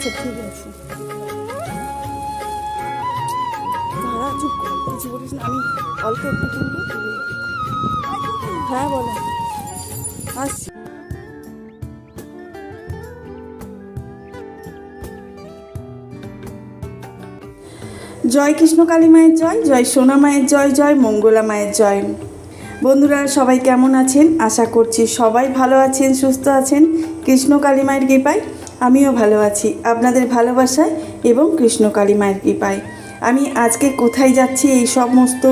আচ্ছা ঠিক আছে। চুপ কিছু বলিস না, আমি অল্প একটু হ্যাঁ বলো। আসছি। জয় কৃষ্ণ কালী মায়ের জয় জয় সোনা মায়ের জয় জয় মঙ্গলা মায়ের জয়। বন্ধুরা, সবাই কেমন আছেন? আশা করছি সবাই ভালো আছেন, সুস্থ আছেন। কৃষ্ণ কালী মায়ের কৃপায় আমিও ভালো আছি। আপনাদের ভালোবাসায় এবং কৃষ্ণ কালী মায়ের কৃপায়। আমি আজকে কোথায় যাচ্ছি এই সমস্ত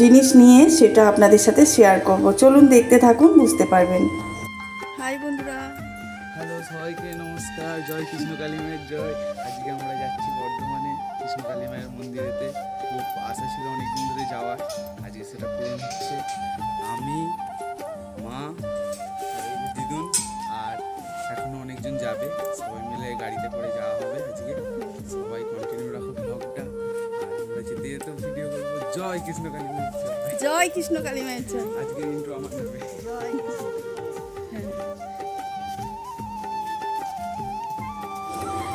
জিনিস নিয়ে সেটা আপনাদের সাথে শেয়ার করব। চলুন দেখতে থাকুন বুঝতে পারবেন। হাই বন্ধুরা। হ্যালো সবাইকে নমস্কার। জয় কৃষ্ণ কালী মায়ের জয়। আজকে আমরা যাচ্ছি বর্ধমানে কৃষ্ণ কালী মায়ের মন্দিরেতে। খুব আশা ছিল অনেকদিন ধরে যাওয়ার। আজকে সেটা পূরণ হচ্ছে। আমি মা এখনও যাবে। সবাই মিলে গাড়িতে করে যাওয়া হবে আজকে। সবাই কন্টিনিউ রাখো ব্লগটা আর আমরা যেতে যেতে ভিডিও করব। জয় কৃষ্ণ কালী জয় জয় কৃষ্ণ কালী আজকে ইন্টু আমার নেবে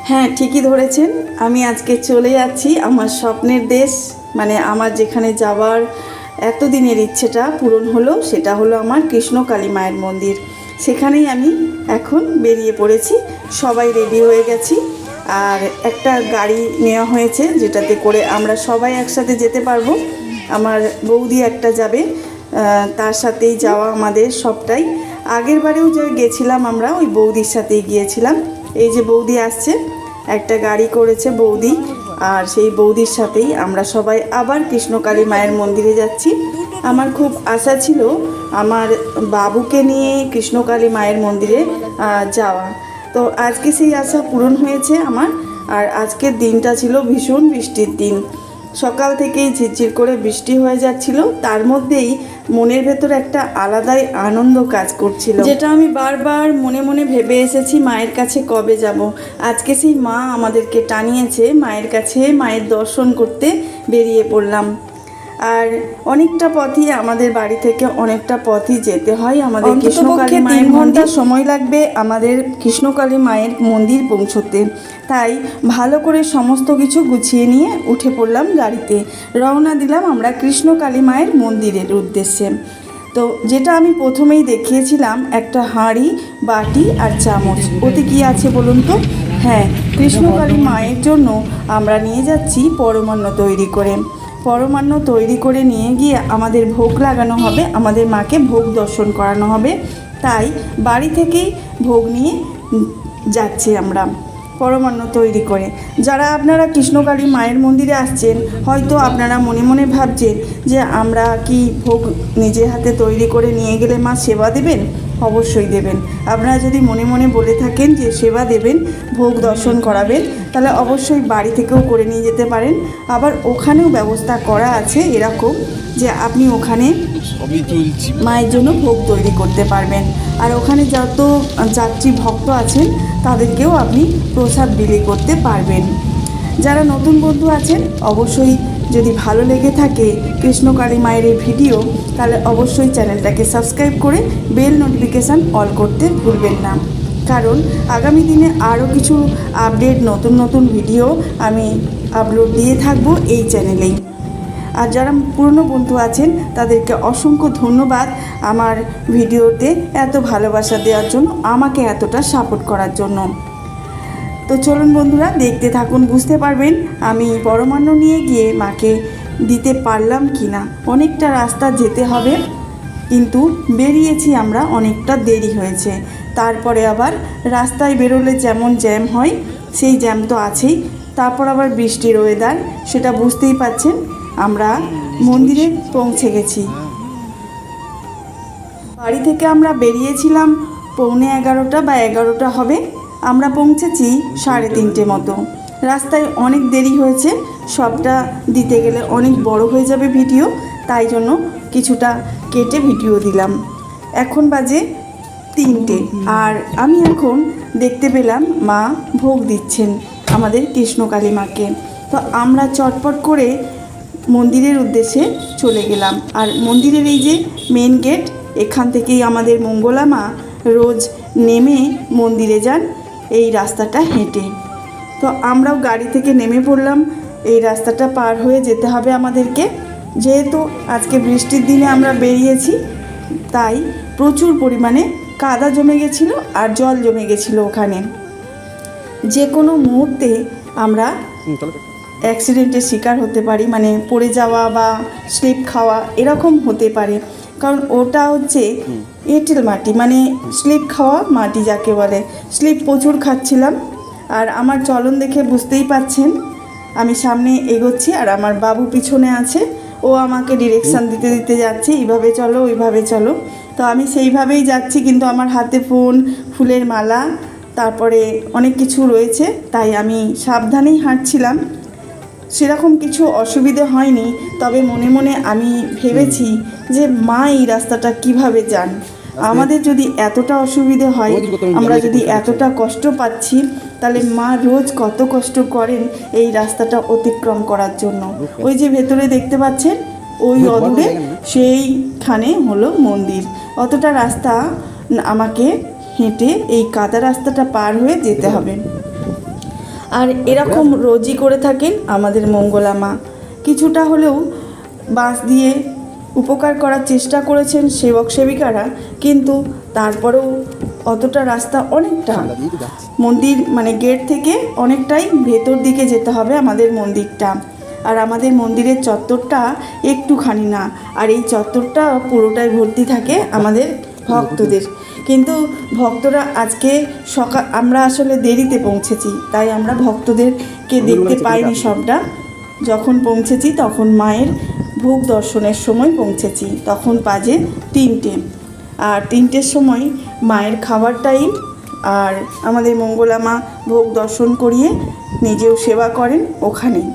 হ্যাঁ ঠিকই ধরেছেন। আমি আজকে চলে যাচ্ছি আমার স্বপ্নের দেশ। মানে আমার যেখানে যাওয়ার এতদিনের ইচ্ছেটা পূরণ হলো সেটা হলো আমার কৃষ্ণ কালী মায়ের মন্দির। সেখানেই আমি এখন বেরিয়ে পড়েছি। সবাই রেডি হয়ে গেছি। আর একটা গাড়ি নেওয়া হয়েছে যেটাতে করে আমরা সবাই একসাথে যেতে পারব। আমার বৌদি একটা যাবে তার সাথেই যাওয়া আমাদের সবটাই। আগের বারেও যে গেছিলাম আমরা, ওই বৌদির সাথেই গিয়েছিলাম। এই যে বৌদি আসছে, একটা গাড়ি করেছে বৌদি। আর সেই বৌদির সাথেই আমরা সবাই আবার কৃষ্ণকালী মায়ের মন্দিরে যাচ্ছি। আমার খুব আশা ছিল আমার বাবুকে নিয়ে কৃষ্ণকালী মায়ের মন্দিরে যাওয়া। তো আজকে সেই আশা পূরণ হয়েছে আমার, আর আজকের দিনটা ছিল ভীষণ বৃষ্টির দিন। সকাল থেকেই ঝিরঝির করে বৃষ্টি হয়ে যাচ্ছিল, তার মধ্যেই মনের ভেতর একটা আলাদাই আনন্দ কাজ করছিল। যেটা আমি বারবার মনে মনে ভেবে এসেছি মায়ের কাছে কবে যাব। আজকে সেই মা আমাদেরকে টানিয়েছে, মায়ের কাছে মায়ের দর্শন করতে বেরিয়ে পড়লাম। আর অনেকটা পথই আমাদের বাড়ি থেকে অনেকটা পথই যেতে হয়। আমাদের কৃষ্ণকালী মায়ের ঘণ্টা সময় লাগবে আমাদের কৃষ্ণকালী মায়ের মন্দির পৌঁছতে। তাই ভালো করে সমস্ত কিছু গুছিয়ে নিয়ে উঠে পড়লাম গাড়িতে। রওনা দিলাম আমরা কৃষ্ণকালী মায়ের মন্দিরের উদ্দেশ্যে। তো যেটা আমি প্রথমেই দেখিয়েছিলাম একটা হাঁড়ি বাটি আর চামচ। ওতে কি আছে বলুন তো? হ্যাঁ কৃষ্ণকালী মায়ের জন্য আমরা নিয়ে যাচ্ছি পরমান্ন তৈরি করে। পরমান্ন তৈরি করে নিয়ে গিয়ে আমাদের ভোগ লাগানো হবে, আমাদের মাকে ভোগ দর্শন করানো হবে। তাই বাড়ি থেকেই ভোগ নিয়ে যাচ্ছি আমরা, পরমান্ন তৈরি করে। যারা আপনারা কৃষ্ণকালী মায়ের মন্দিরে আসছেন, হয়তো আপনারা মনে মনে ভাবছেন যে আমরা কি ভোগ নিজে হাতে তৈরি করে নিয়ে গেলে মা সেবা দেবেন? অবশ্যই দেবেন। আপনারা যদি মনে মনে বলে থাকেন যে সেবা দেবেন ভোগ দর্শন করাবেন তাহলে অবশ্যই বাড়ি থেকেও করে নিয়ে যেতে পারেন। আবার ওখানেও ব্যবস্থা করা আছে এরকম যে আপনি ওখানে মায়ের জন্য ভোগ তৈরি করতে পারবেন। আর ওখানে যত যাত্রী ভক্ত আছেন তাদেরকেও আপনি প্রসাদ বিলি করতে পারবেন। যারা নতুন বন্ধু আছেন অবশ্যই যদি ভালো লেগে থাকে কৃষ্ণকালী মায়ের এই ভিডিও, তাহলে অবশ্যই চ্যানেলটাকে সাবস্ক্রাইব করে বেল নোটিফিকেশান অল করতে ভুলবেন না। কারণ আগামী দিনে আরও কিছু আপডেট, নতুন নতুন ভিডিও আমি আপলোড দিয়ে থাকব এই চ্যানেলেই। আর যারা পুরনো বন্ধু আছেন, তাদেরকে অসংখ্য ধন্যবাদ আমার ভিডিওতে এত ভালোবাসা দেওয়ার জন্য, আমাকে এতটা সাপোর্ট করার জন্য। তো চলুন বন্ধুরা, দেখতে থাকুন, বুঝতে পারবেন আমি পরমান্ন নিয়ে গিয়ে মাকে দিতে পারলাম কি না অনেকটা রাস্তা যেতে হবে, কিন্তু বেরিয়েছি আমরা, অনেকটা দেরি হয়েছে। তারপরে আবার রাস্তায় বেরোলে যেমন জ্যাম হয়, সেই জ্যাম তো আছেই। তারপর আবার বৃষ্টির ওয়েদার সেটা বুঝতেই পাচ্ছেন, আমরা মন্দিরে পৌঁছে গেছি। বাড়ি থেকে আমরা বেরিয়েছিলাম, পৌনে এগারোটা বা এগারোটা হবে। আমরা পৌঁছেছি সাড়ে তিনটে মতো। রাস্তায় অনেক দেরি হয়েছে, সবটা দিতে গেলে অনেক বড় হয়ে যাবে ভিডিও, তাই জন্য কিছুটা কেটে ভিডিও দিলাম। এখন বাজে তিনটে আর আমি এখন দেখতে পেলাম মা ভোগ দিচ্ছেন আমাদের কৃষ্ণকালী মাকে তো আমরা চটপট করে মন্দিরের উদ্দেশ্যে চলে গেলাম। আর মন্দিরের এই যে মেন গেট এখান থেকেই আমাদের মঙ্গলা মা রোজ নেমে মন্দিরে যান। এই রাস্তাটা হেঁটে। তো আমরাও গাড়ি থেকে নেমে পড়লাম। এই রাস্তাটা পার হয়ে যেতে হবে আমাদেরকে। যেহেতু আজকে বৃষ্টির দিনে আমরা বেরিয়েছি তাই প্রচুর পরিমাণে কাদা জমে গেছিল আর জল জমে গেছিল ওখানে। যে কোনো মুহূর্তে আমরা অ্যাক্সিডেন্টের শিকার হতে পারি মানে পড়ে যাওয়া বা স্লিপ খাওয়া এরকম হতে পারে। কারণ ওটা হচ্ছে এঁটেল মাটি মানে স্লিপ খাওয়া মাটি যাকে বলে। স্লিপ প্রচুর খাচ্ছিলাম। আর আমার চলন দেখে বুঝতেই পাচ্ছেন, আমি সামনে এগোচ্ছি আর আমার বাবু পিছনে আছে। ও আমাকে ডিরেকশান দিতে দিতে যাচ্ছে, এইভাবে চলো, ওইভাবে চলো। তো আমি সেইভাবেই যাচ্ছি, কিন্তু আমার হাতে ফোন ফুলের মালা, তারপরে অনেক কিছু রয়েছে, তাই আমি সাবধানেই হাঁটছিলাম। সেরকম কিছু অসুবিধে হয়নি তবে মনে মনে আমি ভেবেছি যে মা এই রাস্তাটা কীভাবে যান। আমাদের যদি এতটা অসুবিধে হয় আমরা যদি এতটা কষ্ট পাচ্ছি তাহলে মা রোজ কত কষ্ট করেন এই রাস্তাটা অতিক্রম করার জন্য। ওই যে ভেতরে দেখতে পাচ্ছেন ওই অদূরে সেইখানে হলো মন্দির। অতটা রাস্তা আমাকে হেঁটে এই কাদা রাস্তাটা পার হয়ে যেতে হবে। আর এরকম রোজই করে থাকেন আমাদের মঙ্গলা মা। কিছুটা হলেও বাঁশ দিয়ে উপকার করার চেষ্টা করেছেন সেবক সেবিকারা কিন্তু তারপরেও অতটা রাস্তা অনেকটা মন্দির মানে গেট থেকে অনেকটাই ভেতর দিকে যেতে হবে আমাদের মন্দিরটা। আর আমাদের মন্দিরের চত্বরটা একটুখানি না আর এই চত্বরটা পুরোটাই ভর্তি থাকে আমাদের ভক্তদের। কিন্তু ভক্তরা আজকে সকাল আমরা আসলে দেরিতে পৌঁছেছি তাই আমরা ভক্তদেরকে দেখতে পাইনি সবটা। যখন পৌঁছেছি তখন মায়ের ভোগ দর্শনের সময় পৌঁছেছি তখন বাজে তিনটে। আর তিনটের সময় মায়ের খাবার টাইম আর আমাদের মঙ্গলা মা ভোগ দর্শন করিয়ে নিজেও সেবা করেন ওখানেই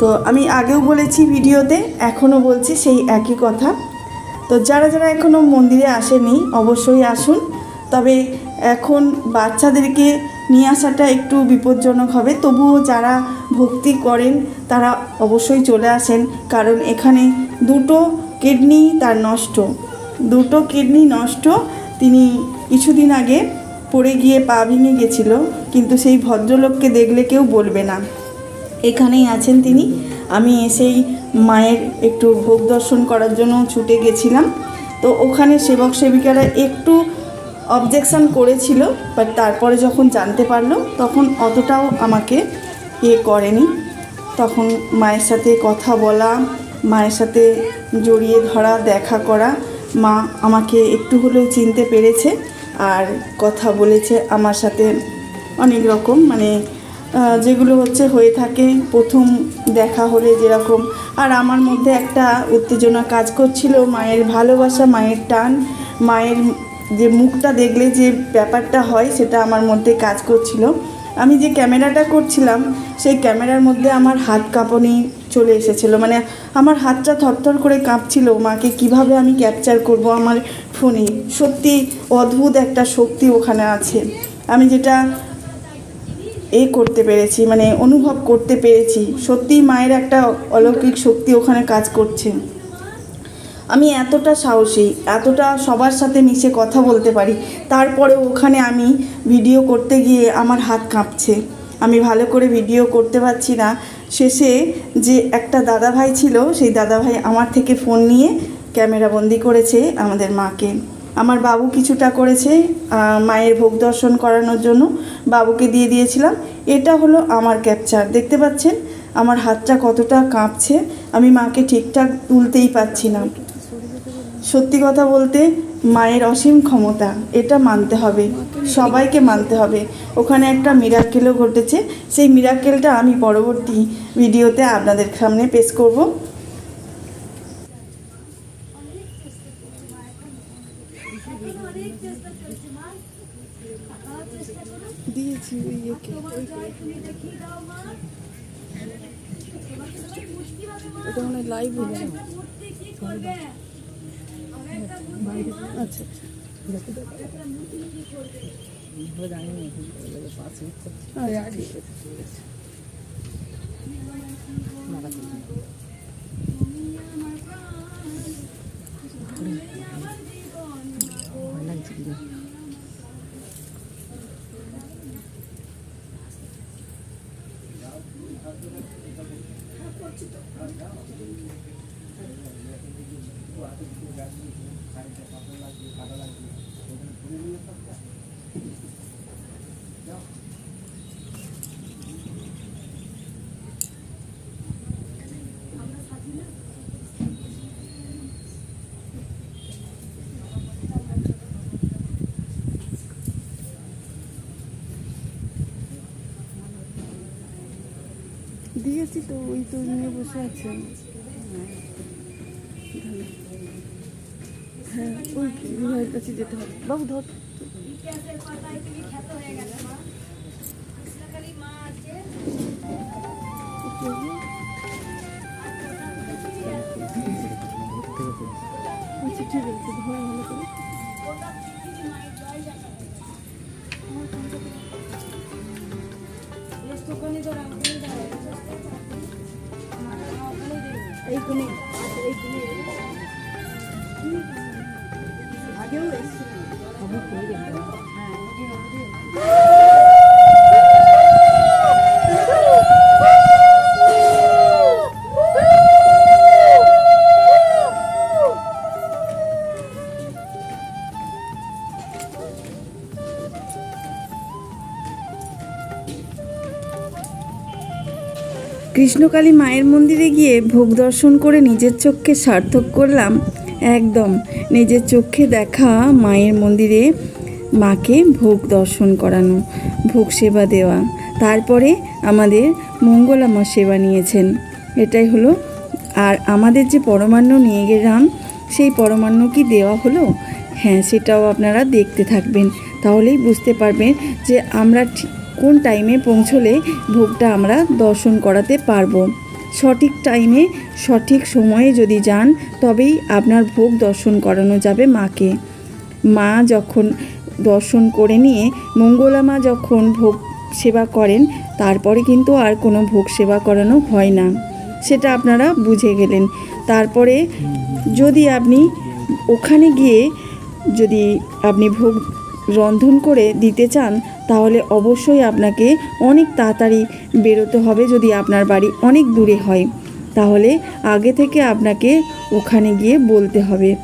তো আমি আগেও বলেছি ভিডিওতে এখনও বলছি সেই একই কথা। তো যারা যারা এখনও মন্দিরে আসেনি, অবশ্যই আসুন। তবে এখন বাচ্চাদেরকে নিয়ে আসাটা একটু বিপজ্জনক হবে। তবুও যারা ভক্তি করেন, তারা অবশ্যই চলে আসেন। কারণ এখানে দুটো কিডনি তার নষ্ট। দুটো কিডনি নষ্ট। তিনি কিছুদিন আগে পড়ে গিয়ে পা ভেঙে গেছিল। কিন্তু সেই ভদ্রলোককে দেখলে কেউ বলবে না। এখানেই আছেন তিনি। আমি এসেই মায়ের একটু ভোগ দর্শন করার জন্য ছুটে গেছিলাম। তো ওখানে সেবক সেবিকারা একটু অবজেকশন করেছিল বাট তারপরে যখন জানতে পারল, তখন অতটাও আমাকে ইয়ে করেনি। তখন মায়ের সাথে কথা বলা, মায়ের সাথে জড়িয়ে ধরা, দেখা করা, মা আমাকে একটু হলেও চিনতে পেরেছে। আর কথা বলেছে আমার সাথে অনেক রকম মানে যেগুলো হচ্ছে হয়ে থাকে, প্রথম দেখা হলে যেরকম। আর আমার মধ্যে একটা উত্তেজনা কাজ করছিল, মায়ের ভালোবাসা, মায়ের টান, মায়ের যে মুখটা দেখলে যে ব্যাপারটা হয় সেটা আমার মধ্যে কাজ করছিল। আমি যে ক্যামেরাটা করছিলাম, সেই ক্যামেরার মধ্যে আমার হাত কাঁপনি চলে এসেছিল। মানে আমার হাতটা থরথর করে কাঁপছিল, মাকে কীভাবে আমি ক্যাপচার করব আমার ফোনে? সত্যি অদ্ভুত একটা শক্তি ওখানে আছে। আমি যেটা এ করতে পেরেছি মানে অনুভব করতে পেরেছি। সত্যিই মায়ের একটা অলৌকিক শক্তি ওখানে কাজ করছে। আমি এতটা সাহসী, এতটা সবার সাথে মিশে কথা বলতে পারি তারপরে ওখানে আমি ভিডিও করতে গিয়ে আমার হাত কাঁপছে। আমি ভালো করে ভিডিও করতে পারছি না। শেষে যে একটা দাদাভাই ছিল, সেই দাদাভাই আমার থেকে ফোন নিয়ে ক্যামেরা বন্দি করেছে আমাদের মাকে। আমার বাবু কিছুটা করেছে মায়ের ভোগ দর্শন করানোর জন্য বাবুকে দিয়ে দিয়েছিলাম। এটা হলো আমার ক্যাপচার দেখতে পাচ্ছেন? আমার হাতটা কতটা কাঁপছে, আমি মাকে ঠিকঠাক তুলতেই পারছি না। সত্যি কথা বলতে, মায়ের অসীম ক্ষমতা, এটা মানতে হবে। সবাইকে মানতে হবে। ওখানে একটা মিরাক্কেলও ঘটেছে। সেই মিরাক্কেলটা আমি পরবর্তী ভিডিওতে আপনাদের সামনে পেশ করব। পাঁচ দিয়েছি তো ওই তো নিয়ে বসে আছে। হ্যাঁ ওই কাছে যেতে হবে। বাবু ধর। কৃষ্ণকালী মায়ের মন্দিরে গিয়ে ভোগ দর্শন করে নিজের চোখকে সার্থক করলাম। একদম নিজের চোখে দেখা মায়ের মন্দিরে মাকে ভোগ দর্শন করানো, ভোগ সেবা দেওয়া। তারপরে আমাদের মঙ্গলামা সেবা নিয়েছেন। এটাই হলো। আর আমাদের যে পরমান্ন নিয়ে গেলাম সেই পরমান্ন কি দেওয়া হলো? হ্যাঁ সেটাও আপনারা দেখতে থাকবেন। তাহলেই বুঝতে পারবেন যে আমরা কোন টাইমে পৌঁছলে ভোগটা আমরা দর্শন করাতে পারব? সঠিক টাইমে সঠিক সময়ে যদি যান, তবেই আপনার ভোগ দর্শন করানো যাবে মাকে। মা যখন দর্শন করে নিয়ে, মঙ্গলা মা যখন ভোগ সেবা করেন, তারপরে কিন্তু আর কোনো ভোগ সেবা করানো হয় না। সেটা আপনারা বুঝে গেলেন। তারপরে যদি আপনি ওখানে গিয়ে যদি আপনি ভোগ রন্ধন করে দিতে চান, তাহলে অবশ্যই আপনাকে অনেক তাড়াতাড়ি বেরোতে হবে যদি আপনার বাড়ি অনেক দূরে হয়। তাহলে আগে থেকে আপনাকে ওখানে গিয়ে বলতে হবে।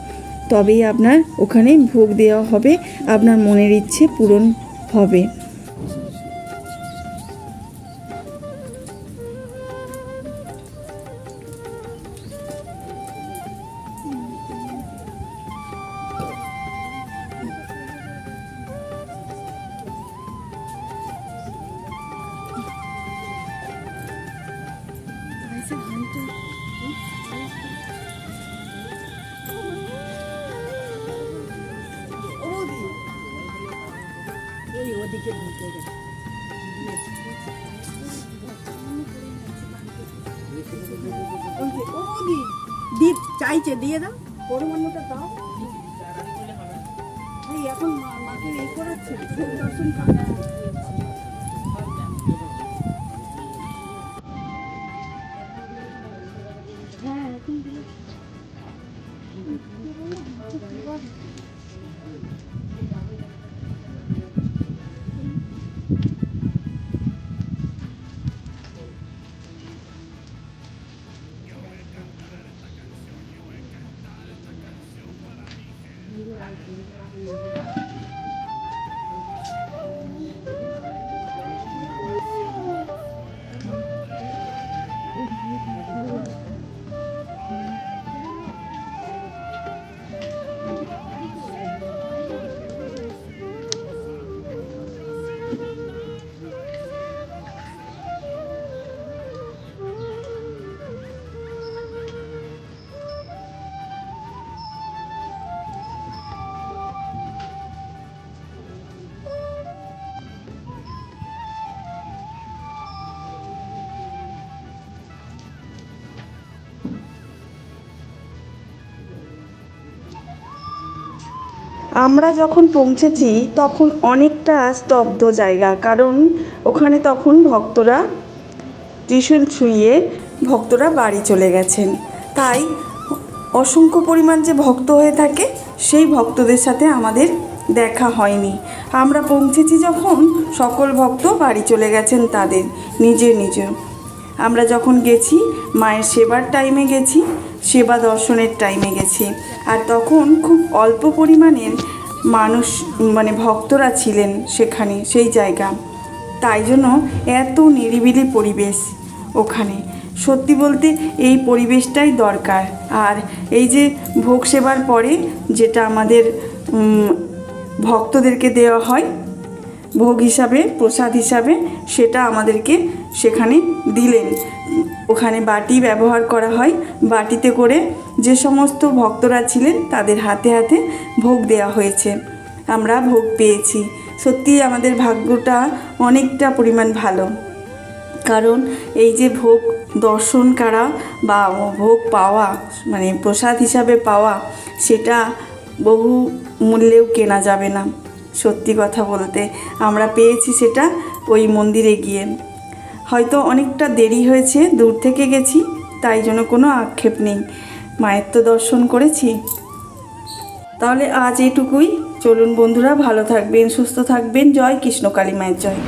তবেই আপনার ওখানে ভোগ দেওয়া হবে, আপনার মনের ইচ্ছে পূরণ হবে। দীপ চাইছে দিয়ে দাও। পরমান্নটা দাও। এখন মাকে এই করাচ্ছে দর্শন আমরা যখন পৌঁছেছি, তখন অনেকটা স্তব্ধ জায়গা, কারণ ওখানে তখন ভক্তরা ত্রিশূল ছুঁয়ে ভক্তরা বাড়ি চলে গেছেন। তাই অসংখ্য পরিমাণ যে ভক্ত হয়ে থাকে, সেই ভক্তদের সাথে আমাদের দেখা হয়নি। আমরা পৌঁছেছি যখন সকল ভক্ত বাড়ি চলে গেছেন তাদের নিজের নিজে। আমরা যখন গেছি, মায়ের সেবার টাইমে গেছি সেবা দর্শনের টাইমে গেছি। আর তখন খুব অল্প পরিমাণের মানুষ মানে ভক্তরা ছিলেন সেখানে, সেই জায়গা। তাই জন্য এত নিরিবিলি পরিবেশ ওখানে। সত্যি বলতে এই পরিবেশটাই দরকার। আর এই যে ভোগ সেবার পরে যেটা আমাদের ভক্তদেরকে দেওয়া হয়, ভোগ হিসাবে, প্রসাদ হিসাবে, সেটা আমাদেরকে সেখানে দিলেন। ওখানে বাটি ব্যবহার করা হয়। বাটিতে করে যে সমস্ত ভক্তরা ছিলেন তাদের হাতে হাতে ভোগ দেওয়া হয়েছে। আমরা ভোগ পেয়েছি। সত্যি আমাদের ভাগ্যটা অনেকটা পরিমাণ ভালো। কারণ এই যে ভোগ দর্শন করা বা ভোগ পাওয়া মানে প্রসাদ হিসাবে পাওয়া, সেটা বহু মূল্যেও কেনা যাবে না। সত্যি কথা বলতে, আমরা পেয়েছি সেটা ওই মন্দিরে গিয়ে। হয়তো অনেকটা দেরি হয়েছে, দূর থেকে গেছি, তাই জন্য কোনো আক্ষেপ নেই। মায়ের তো দর্শন করেছি। তাহলে আজ এটুকুই। চলুন বন্ধুরা, ভালো থাকবেন, সুস্থ থাকবেন। জয় কৃষ্ণ কালী মায়ের জয়।